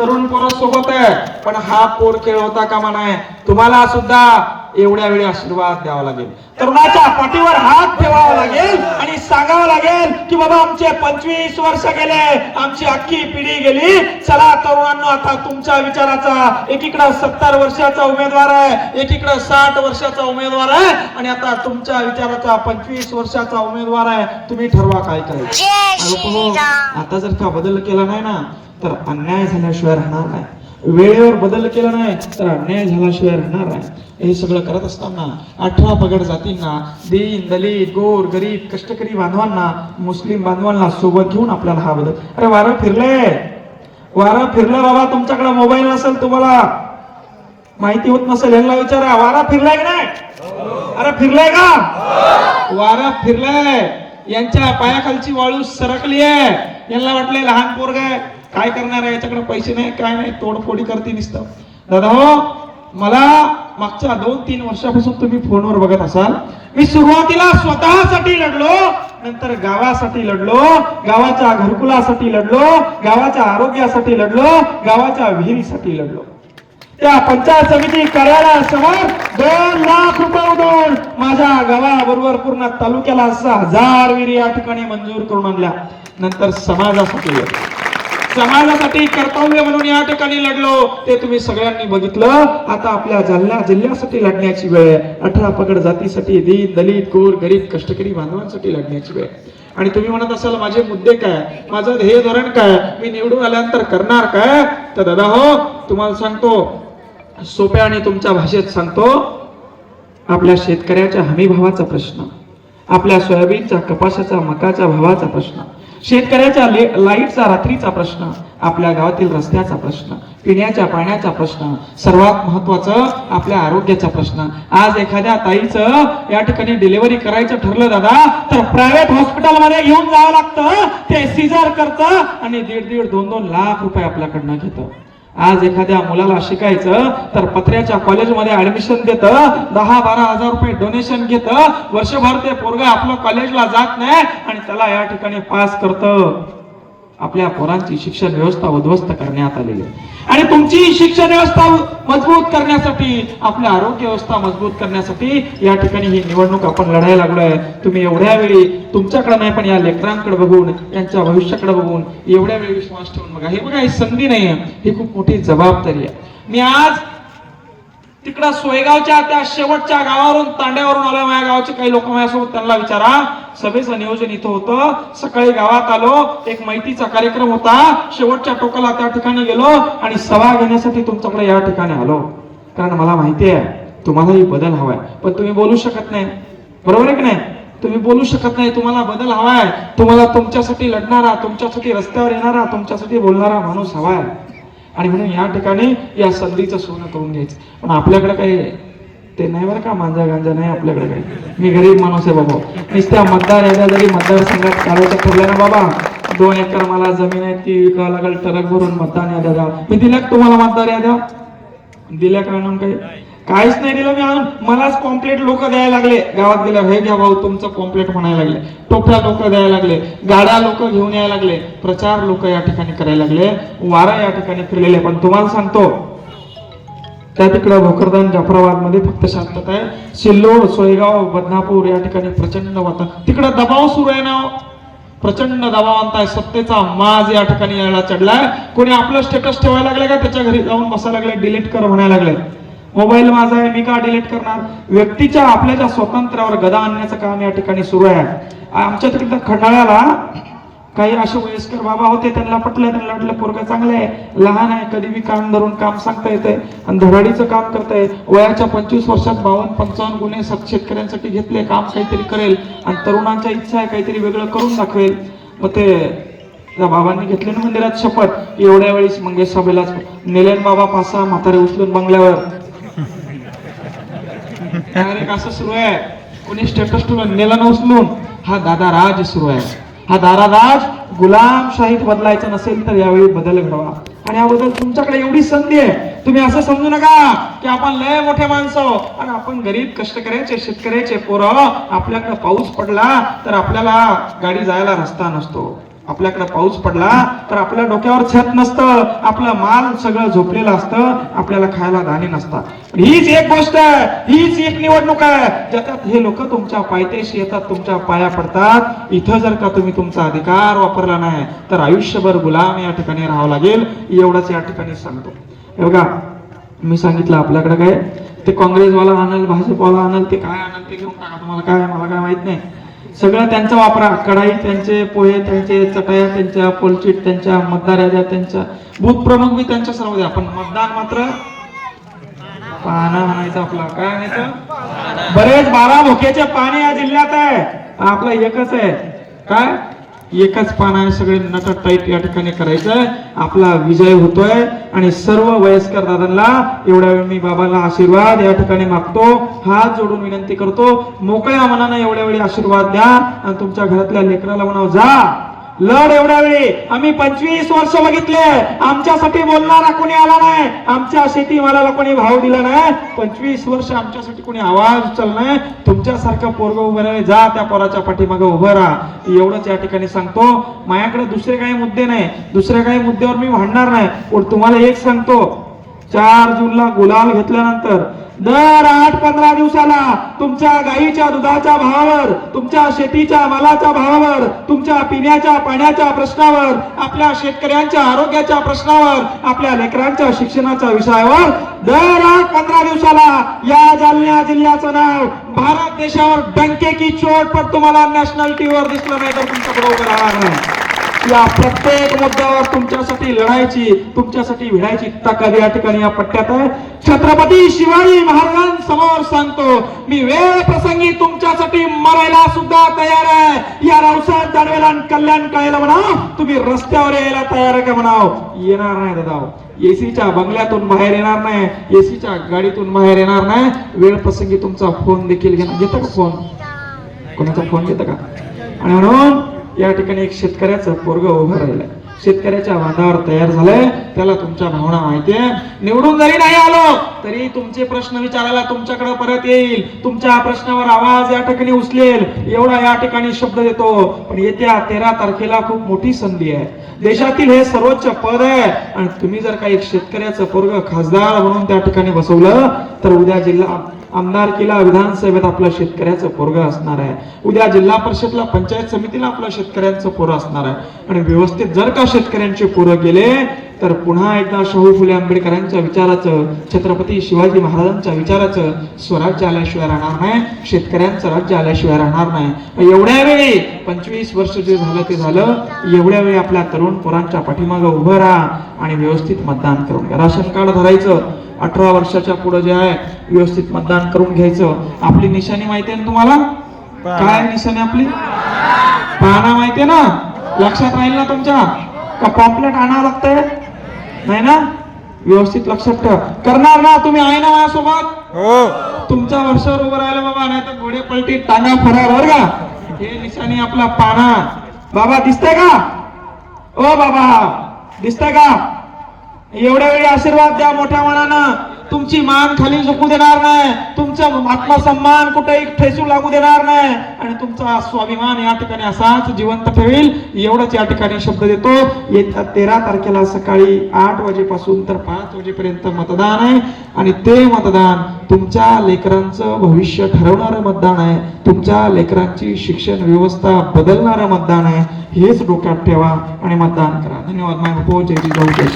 तरुण पोरं सोबत आहे पण हा पोर खेळ होता कामा नाही तुम्हाला सुद्धा एवढ्या वेळी आशीर्वाद द्यावा लागेल. तरुणाच्या पाठीवर हात ठेवावा लागेल आणि सांगावं लागेल की बाबा आमचे पंचवीस वर्ष गेले. आमची अख्खी पिढी गेली. चला तरुणांनो आता तुमच्या विचाराचा एकीकडे सत्तर वर्षाचा उमेदवार आहे एकीकडे साठ वर्षाचा उमेदवार आहे आणि आता तुमच्या विचाराचा पंचवीस वर्षाचा उमेदवार आहे. तुम्ही ठरवा काय. श्रीराम. आता जर का बदल केला नाही ना तर अन्याय झाल्याशिवाय राहणार नाही. वेळेवर बदल केला नाही तर अन्याय झाल्याशिवाय राहणार नाही. हे सगळं करत असताना अठरा पगड जातींना दीन दलित गोर गरीब कष्टकरी बांधवांना मुस्लिम बांधवांना सोबत घेऊन आपल्याला हा बदल. अरे वारं फिरलंय वारं फिरलं बाबा तुमच्याकडे मोबाईल नसेल तुम्हाला. माहिती होत नसेल यांना विचारा वारा फिरलाय की नाही? अरे फिरलाय का? वारा फिरलाय. यांच्या पायाखालची वाळू सरकली आहे यांना वाटले लहान पोरग आहे. काय करणार आहे? याच्याकडे पैसे नाही काय नाही. तोडफोडी करते नुसतं. दादा हो मला मागच्या दोन तीन वर्षापासून तुम्ही फोनवर बघत असाल. मी सुरुवातीला स्वतःसाठी लढलो नंतर गावासाठी लढलो गावाच्या घरकुलासाठी लढलो गावाच्या आरोग्यासाठी लढलो गावाच्या विहिरीसाठी लढलो. त्या पंचायत समिती कार्यालयासमोर दोन लाख रुपये उडवून माझ्या गावाबरोबर पूर्ण तालुक्याला सहा हजार विहिरी या ठिकाणी मंजूर करून आणल्या. नंतर समाजासाठी समाजासाठी कर्तव्य म्हणून या ठिकाणी लढलो ते तुम्ही सगळ्यांनी बघितलं. आता आपल्या जालना जिल्ह्यासाठी लढण्याची वेळ आहे. अठरा पगड जातीसाठी दीन दलित गोर गरीब कष्टकरी बांधवांसाठी लढण्याची वेळ आणि तुम्ही म्हणत असाल माझे मुद्दे काय? माझं ध्येय धोरण काय? मी निवडून आल्यानंतर करणार काय? तर दादा हो तुम्हाला सांगतो सोप्या आणि तुमच्या भाषेत सांगतो आपल्या शेतकऱ्याच्या हमीभावाचा प्रश्न आपल्या सोयाबीनच्या कपाशाचा मकाच्या भावाचा प्रश्न शेतकऱ्याच्या लाईटचा रात्रीचा प्रश्न आपल्या गावातील रस्त्याचा प्रश्न पिण्याच्या पाण्याचा प्रश्न सर्वात महत्वाचं आपल्या आरोग्याचा प्रश्न. आज एखाद्या ताईचं या ठिकाणी डिलिव्हरी करायचं ठरलं दादा तर प्रायव्हेट हॉस्पिटलमध्ये घेऊन जावं लागतं. ते सिजर करतं आणि दीड दीड दोन दोन लाख रुपये आपल्याकडनं घेतं. आज एखाद्या मुलाला शिकायचं तर पत्र्याच्या कॉलेजमध्ये ऍडमिशन देतं दहा बारा हजार रुपये डोनेशन घेतं. वर्षभर ते पोरग आपलं कॉलेजला जात नाही आणि त्याला या ठिकाणी पास करतं. आपल्या पोरांची शिक्षण व्यवस्था उद्ध्वस्त करण्यात आलेली आहे आणि तुमची शिक्षण व्यवस्था मजबूत करण्यासाठी आपल्या आरोग्य व्यवस्था मजबूत करण्यासाठी या ठिकाणी ही निवडणूक आपण लढायला लागलोय. तुम्ही एवढ्या वेळी तुमच्याकडे नाही पण या लेकरांकडे बघून त्यांच्या भविष्याकडे बघून एवढ्या वेळी विश्वास ठेवून बघा. हे बघा ही संधी नाही आहे. ही खूप मोठी जबाबदारी आहे. मी आज तिकडं सोयगावच्या त्या शेवटच्या गावावरून तांड्यावरून आलो माझ्या गावचे काही लोक माझ्यासोबत त्यांना विचारा. सभेचं नियोजन इथं होतं. सकाळी गावात आलो. एक माहितीचा कार्यक्रम होता. शेवटच्या टोकाला त्या ठिकाणी गेलो आणि सभा घेण्यासाठी तुमच्याकडे या ठिकाणी आलो. कारण मला माहिती आहे तुम्हालाही बदल हवाय. पण तुम्ही बोलू शकत नाही. बरोबर आहे की नाही? तुम्ही बोलू शकत नाही. तुम्हाला बदल हवाय. तुम्हाला तुमच्यासाठी लढणारा तुमच्यासाठी रस्त्यावर येणारा तुमच्यासाठी बोलणारा माणूस हवाय. आणि म्हणून या ठिकाणी या संधीचं सोनं करून घ्यायचं पण आपल्याकडे काही ते नाही बरं का मांजा गांजा नाही आपल्याकडे काही. मी गरीब माणूस आहे बाबा. नुसत्या मतदार याद्या जरी मतदारसंघात काढायचं ठरलं ना बाबा दोन एकर मला जमीन आहे ती विकावं लागेल टरक भरून मतदान याद्या द्या मी दिल्या तुम्हाला मतदार याद्या दिल्या का म्हणून काही? काहीच नाही दिलं मी अजून. मलाच कॉम्प्लेट लोक द्यायला लागले. गावात गेल्या हे घ्या भाऊ तुमचं कॉम्प्लेट म्हणायला लागले. टोप्या लोक द्यायला लागले. गाड्या लोक घेऊन यायला लागले. प्रचार लोक या ठिकाणी करायला लागले. वारा या ठिकाणी फिरलेले पण तुम्हाला सांगतो त्या तिकडं भोकरदान जाफराबादमध्ये फक्त शांतता आहे. सिल्लोड सोयगाव बदनापूर या ठिकाणी प्रचंड वातावरण. तिकडं दबाव सुरू आहे ना हो. प्रचंड दबावांत आहे. सत्तेचा माज या ठिकाणी यायला चढलाय. कोणी आपलं स्टेटस ठेवायला लागले का? त्याच्या घरी जाऊन बसायला लागले. डिलीट कर म्हणायला लागले. मोबाईल माझा आहे मी का डिलीट करणार? व्यक्तीच्या आपल्या ज्या स्वातंत्र्यावर गदा आणण्याचं काम या ठिकाणी सुरू आहे. आमच्या तिकडे खंडाळ्याला काही असे वयस्कर बाबा होते त्यांना पटलं त्यांना वाटलं पोरगा चांगलं आहे. लहान आहे कधी बी काम धरून काम सांगता येते आणि धडाडीचं काम करताय वयाच्या पंचवीस वर्षात बावन्न पंचावन्न गुन्हे सत शेतकऱ्यांसाठी घेतले काम काहीतरी करेल. आणि तरुणांच्या इच्छा आहे काहीतरी वेगळं करून दाखवेल. मग ते त्या बाबांनी घेतले ना मंदिरात शपथ. एवढ्या वेळेस मंगेश सभेलाच नेलेन बाबा पाच सहा म्हातारे उचलून बंगल्यावर. डायरेक्ट असं सुरू आहे. कोणी स्टेटस तुला नेला न उचलून हा दादा राज सुरू आहे. हा दादा राज गुलामशाहीत बदलायचा नसेल तर यावेळी बदल घडवा. आणि याबद्दल तुमच्याकडे एवढी संधी आहे. तुम्ही असं समजू नका की आपण लय मोठे माणसं आणि आपण गरीब कष्टकऱ्याचे शेतकऱ्याचे पोरं आपल्याकडे पाऊस पडला तर आपल्याला गाडी जायला रस्ता नसतो. आपल्याकडे पाऊस पडला तर आपल्या डोक्यावर छत नसतं. आपलं माल सगळं झोपलेलं असतं. आपल्याला खायला धान्य नसतात. हीच एक गोष्ट आहे. हीच एक निवडणूक आहे. ज्याच्यात हे लोक तुमच्या पायथ्याशी येतात तुमच्या पाया पडतात. इथं जर का तुम्ही तुमचा अधिकार वापरला नाही तर आयुष्यभर गुलाम या ठिकाणी राहावं लागेल. एवढंच या ठिकाणी सांगतो. हे बघा मी सांगितलं आपल्याकडे काय? ते काँग्रेसवाला आणल भाजपवाला आणल ते काय आणल ते घेऊन टाका. तुम्हाला काय मला काय माहीत नाही. सगळं त्यांचा वापरा. कढाई त्यांचे पोहे त्यांचे चटाया त्यांच्या पोलचीट त्यांच्या मतदार याद्या त्यांच्या बूथ प्रमुख बी त्यांच्या सर्व द्या. पण मतदान मात्र पाना म्हणायचं आपला. काय म्हणायचं बरेच बारा भोक्याचे पाणी या जिल्ह्यात आहे आपलं एकच आहे. काय? एकच पान सगळे नट टाईप या ठिकाणी करायचंय आपला विजय होतोय आणि सर्व वयस्कर दादांना एवढ्या वेळ मी बाबाला आशीर्वाद या ठिकाणी मागतो. हात जोडून विनंती करतो. मोकळ्या मनानं एवढ्या वेळी आशीर्वाद द्या आणि तुमच्या घरातल्या लेकराला म्हणाव जा. लढ एवढ्या वेळी. आम्ही पंचवीस वर्ष बघितले. आमच्यासाठी बोलणारा कोणी आला नाही. आमच्या शेतीमालाला कोणी भाव दिला नाही. पंचवीस वर्ष आमच्यासाठी कोणी आवाज उचलला नाही तुमच्यासारखं पोरग उभं राहिले. जा त्या पोराच्या पाठीमागे उभं राहा. एवढंच या ठिकाणी सांगतो. माझ्याकडे दुसरे काही मुद्दे नाही. दुसऱ्या काही मुद्द्यावर मी भांडणार नाही. पण तुम्हाला एक सांगतो. चार जूनला गुलाल घेतल्यानंतर दर आठ पंधरा दिवसाला तुमच्या गाईच्या दुधाच्या भावावर तुमच्या शेतीच्या मालाच्या भावावर तुमच्या पिण्याच्या पाण्याच्या प्रश्नावर आपल्या शेतकऱ्यांच्या आरोग्याच्या प्रश्नावर आपल्या लेकरांच्या शिक्षणाच्या विषयावर दर आठ पंधरा दिवसाला या जालन्या जिल्ह्याचं नाव भारत देशावर डंके की चोट पण तुम्हाला नॅशनॅलिटीवर दिसलं नाही तर तुमचं बरोबर राहणार नाही. या प्रत्येक मुद्द्यावर तुमच्यासाठी लढायची तुमच्यासाठी भिडायची ताकद या ठिकाणी या पट्ट्यात आहे. छत्रपती शिवाजी महाराजांसमोर सांगतो मी वेळ प्रसंगी तुमच्यासाठी मरायला सुद्धा तयार आहे. या रावसाहेब दानवेला कल्याण कळायला म्हणाव तुम्ही रस्त्यावर यायला तयार आहे का म्हणाव? येणार नाही दादा एसीच्या बंगल्यातून बाहेर येणार नाही. एसीच्या गाडीतून बाहेर येणार नाही. वेळ प्रसंगी तुमचा फोन देखील घेणार. घेता का फोन कोणाचा फोन घेता का? आणि म्हणून या ठिकाणी एक शेतकऱ्याचं पोरग उभं राहिलं शेतकऱ्याच्या वादावर तयार झालंय. त्याला तुमच्या भावना माहितीये निवडून जरी नाही आलो तरी तुमचे प्रश्न विचारायला तुमच्याकडे परत येईल. तुमच्या प्रश्नावर आवाज या ठिकाणी उचलेल. एवढा या ठिकाणी शब्द देतो. पण येत्या तेरा तारखेला खूप मोठी संधी आहे. देशातील हे सर्वोच्च पद आहे. आणि तुम्ही जर काही शेतकऱ्याचं पोरग खासदार म्हणून त्या ठिकाणी बसवलं तर उद्या जिल्हा आमदारकीला विधानसभेत आपला शेतकऱ्याचं पोरग असणार आहे. उद्या जिल्हा परिषदला पंचायत समितीला आपला शेतकऱ्यांचं पोरं असणार आहे. आणि व्यवस्थित जर का शेतकऱ्यांचे पोरं गेले तर पुन्हा एकदा शाहू फुले आंबेडकरांच्या विचाराचं छत्रपती शिवाजी महाराजांच्या विचाराचं स्वराज्य आल्याशिवाय राहणार नाही शेतकऱ्यांचं राज्य आल्याशिवाय राहणार नाही. एवढ्या वेळी पंचवीस वर्ष जे झालं ते झालं एवढ्या वेळी आपल्या तरुण पोरांच्या पाठीमागं उभं राहा आणि व्यवस्थित मतदान करून घ्या. राशन कार्ड धरायचं अठरा वर्षाच्या पुढे जे आहे व्यवस्थित मतदान करून घ्यायचं. आपली निशाणी माहिती आहे ना तुम्हाला? काय निशाणी आपली? पाहणा माहितीये ना? लक्षात राहील ना तुमच्या? का पॉम्पलेट आणावं लागतंय? नाही ना? व्यवस्थित लक्षात ठेवा. करणार ना तुम्ही? आहे ना माझ्यासोबत? हो. तुमच्या वर्षावर उभं राहिलं बाबा नाही तर घोडे पलटी टांगा फरार बर का? हे निशाणी आपला पाना. बाबा दिसतंय का? ओ बाबा दिसतंय का? एवढ्या वेळी आशीर्वाद द्या मोठ्या मनानं. तुमची मान खाली झुकू देणार नाही. तुमचा आत्मसन्मान कुठेही ठेचू लागू देणार नाही. आणि तुमचा स्वाभिमान या ठिकाणी असाच जिवंत ठेवील. एवढंच या ठिकाणी शब्द देतो. येत्या तेरा तारखेला सकाळी आठ वाजेपासून तर पाच वाजेपर्यंत मतदान आहे. आणि ते मतदान तुमच्या लेकरांचं भविष्य ठरवणारं मतदान आहे. तुमच्या लेकरांची शिक्षण व्यवस्था बदलणारं मतदान आहे. हेच डोक्यात ठेवा आणि मतदान करा. धन्यवाद. माय जय जिजाऊ जय